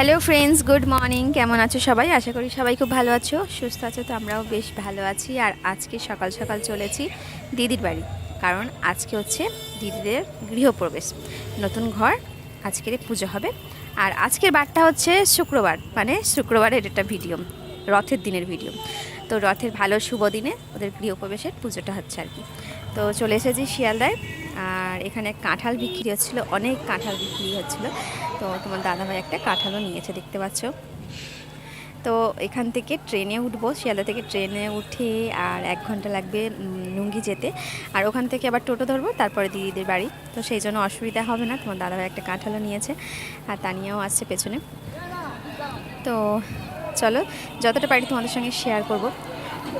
Hello friends good morning কেমন আছো সবাই? আশা করি সবাই খুব ভালো আছো। সুস্থ আছো তো আমরাও বেশ ভালো আছি। আর আজকে সকাল সকাল চলেছি দিদির বাড়ি। কারণ আজকে হচ্ছে দিদিদের গৃহপ্রবেশ। নতুন ঘর, আজকের পুজো হবে। আর আজকের বারটা হচ্ছে শুক্রবার মানে শুক্রবারের একটা ভিডিও, রথের দিনের ভিডিও। তো রথের ভালো শুভ দিনে ওদের গৃহপ্রবেশের পুজোটা হচ্ছে আর কি। তো চলে এসেছি শিয়ালদায়। আর এখানে কাঁঠাল বিক্রি হচ্ছিল, অনেক কাঁঠাল বিক্রি হচ্ছিল। তো তোমার দাদাভাই একটা কাঁঠালও নিয়েছে, দেখতে পাচ্ছ। তো এখান থেকে ট্রেনে উঠবো, শিয়ালদা থেকে ট্রেনে উঠে আর এক ঘণ্টা লাগবে নুঙ্গি যেতে। আর ওখান থেকে আবার টোটো ধরবো, তারপরে দিদিদের বাড়ি। তো সেই জন্য অসুবিধা হবে না, তোমার দাদাভাই একটা কাঁঠালও নিয়েছে আর তানিয়াও আসছে পেছনে। তো চলো, যতটা পারি তোমাদের সঙ্গে শেয়ার করব।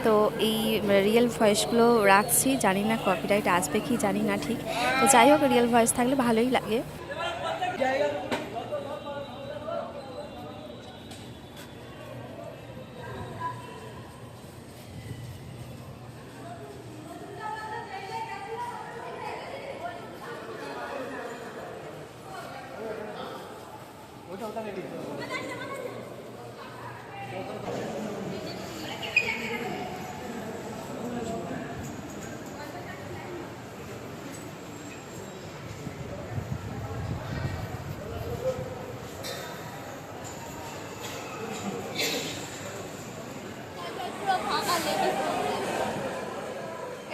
তো এই রিয়েল ভয়েসগুলো রাখছি, জানি না কপিরাইট আসবে কি, জানি না ঠিক। তো যাই হোক রিয়েল ভয়েস থাকলে ভালোই লাগে।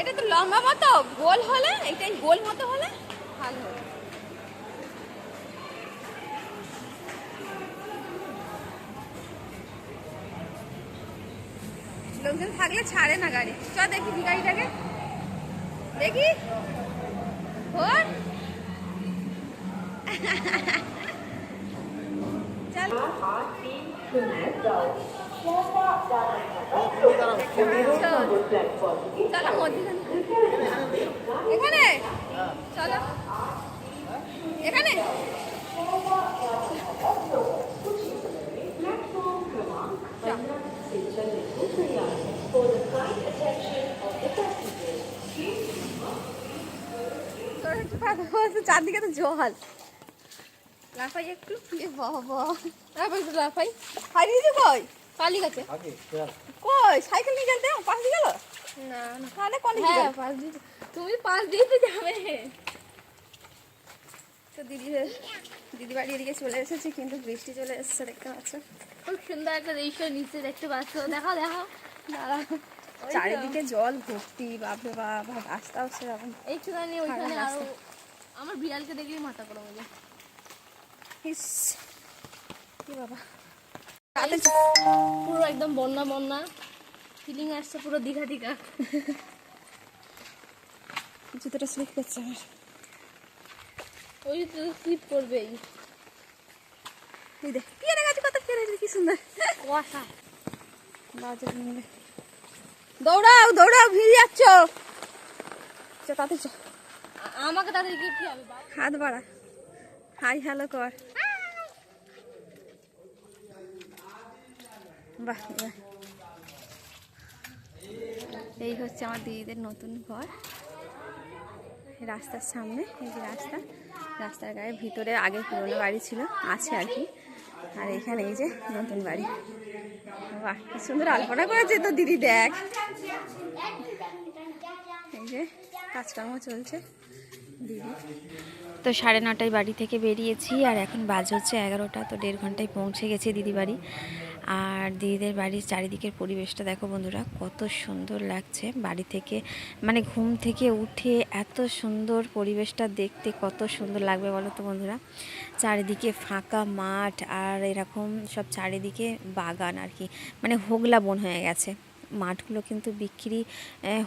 এটা তো লম্বা মতো গোল হলে এটাই গোল মতো হলে ভালো হতো লোকজন থাকলে ছাড়ে না গাড়ি। চ দেখি গাড়িটাকে। দেখি। ওর চলো। এখানে। চলো এখানে। চারদিকে তো জল লাফাই একটু বাবা লাফাই লাফাই হারিয়ে কই কালি গেছে। কই সাইকেল নিয়ে গেলতে পাশ দিয়ে গেল? না না। তাহলে কোন দিকে হ্যাঁ গেল? পাঁচ তুমি পাঁচ দিন তো যাবে। তো দিদি দিদি বাড়ি এদিকে চলে এসেছে কিন্তু বৃষ্টি চলে এসেছে দেখতে পাচ্ছ। খুব সুন্দর একটা দৃশ্য নিচে দেখতে পাচ্ছ। দেখাও দেখাও দাঁড়া চারিদিকে জল ভর্তি বাপরে বাপ রাস্তাও সেরকম এইখানে ওইখানে আরও। আমার বিড়ালকে দেখলেই মাথা হয়ে যায়। ইস। কি বাবা। পুরো একদম বন্যা বন্যা। ফিলিং আসছে পুরো দীঘা দীঘা। জুতোটা স্লিপ করছে আমার। ওই তো স্লিপ করবেই। এই দেখ পেয়ারা গাছ কত পেয়ারা কি সুন্দর। কুয়াশা। বাজার মিলে দৌড়াও দৌড়াও ভিড়ে যাচ্ছ। তাতে আমাকে হবে হাত বাড়া। হাই হ্যালো কর। এই হচ্ছে আমার দিদিদের নতুন ঘর। রাস্তার সামনে, এই যে রাস্তা, রাস্তার গায়ে ভিতরে আগে পুরোনো বাড়ি ছিল, আছে আর কি। আর এখানে এই যে নতুন বাড়ি। বাহ, কি সুন্দর আলপনা করেছে তো দিদি, দেখ। এই যে কাজকর্ম চলছে দিদি তো সাড়ে নটায় বাড়ি থেকে বেরিয়েছি, আর এখন বাজ হচ্ছে এগারোটা, তো দেড় ঘন্টায় পৌঁছে গেছে দিদি বাড়ি। আর দিদিদের বাড়ির চারিদিকের পরিবেশটা দেখো বন্ধুরা, কত সুন্দর লাগছে। বাড়ি থেকে মানে ঘুম থেকে উঠে এত সুন্দর পরিবেশটা দেখতে কত সুন্দর লাগবে বলো তো বন্ধুরা। চারিদিকে ফাঁকা মাঠ আর এরকম সব চারিদিকে বাগান আর কি মানে হোগলা বন হয়ে গেছে। মাঠগুলো কিন্তু বিক্রি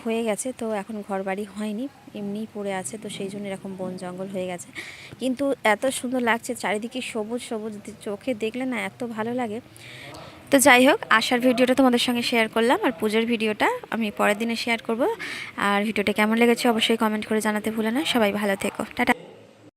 হয়ে গেছে। তো এখন ঘরবাড়ি হয়নি, এমনিই পড়ে আছে। তো সেই জন্য এরকম বন জঙ্গল হয়ে গেছে। কিন্তু এত সুন্দর লাগছে, চারিদিকে সবুজ সবুজ চোখে দেখলে না এত ভালো লাগে। তো যাই হোক আসার ভিডিওটা তোমাদের সঙ্গে শেয়ার করলাম। আর পুজোর ভিডিওটা আমি পরের দিনে শেয়ার করব। আর ভিডিওটা কেমন লেগেছে অবশ্যই কমেন্ট করে জানাতে ভুলে না। সবাই ভালো থেকো। টাটা।